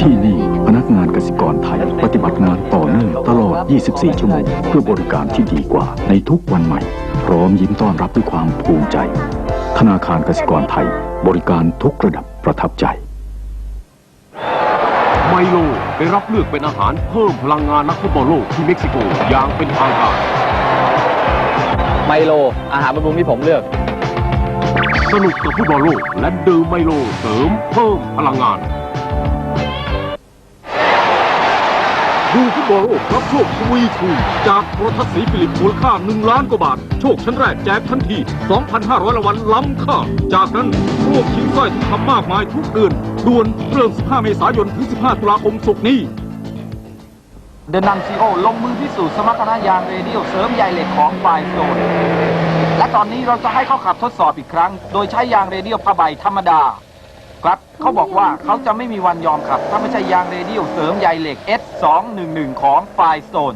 ที่นี่พนักงานกสิกรไทย ปฏิบัติงานต่อเนื่องตลอด 24 ชั่วโมง เพื่อบริการที่ดีกว่าในทุกวันใหม่ พร้อมยิ้มต้อนรับด้วยความภูมิใจ ธนาคารกสิกรไทย บริการทุกระดับประทับใจ ไมโลได้รับเลือกเป็นอาหารเพิ่มพลังงานนักฟุตบอลโลกที่เม็กซิโกอย่างเป็นทางการไมโล อาหารบำรุงที่ผมเลือก สนุกกับฟุตบอลโลกและดื่มไมโลเสริมเพิ่มพลังงาน ดูฟุตบอลโลกรับโชคทวีคูณจากโทรทัศน์สีฟิลิปมูลค่า 1 ล้านกว่าบาท โชคชั้นแรกแจกทันที 2,500รางวัลล้ำค่า จากนั้นรวบชิงสร้อยทองคำมากมายทุกเดือนด่วนเริ่ม 15 เมษายน ถึง 15 ตุลาคมศกร์นี้ เดนันซีโอลงมือพิสูจน์สมรรถนะยางเรเดียลเสริมใยเหล็กของไฟโซนและตอนนี้เราจะให้เขาขับทดสอบอีกครั้ง โดยใช้ยางเรเดียลผ้าใบธรรมดา ครับเขาบอกว่าเขาจะไม่มีวันยอมขับ ถ้าไม่ใช่ยางเรเดียลเสริมใยเหล็ก S211 ของไฟโซน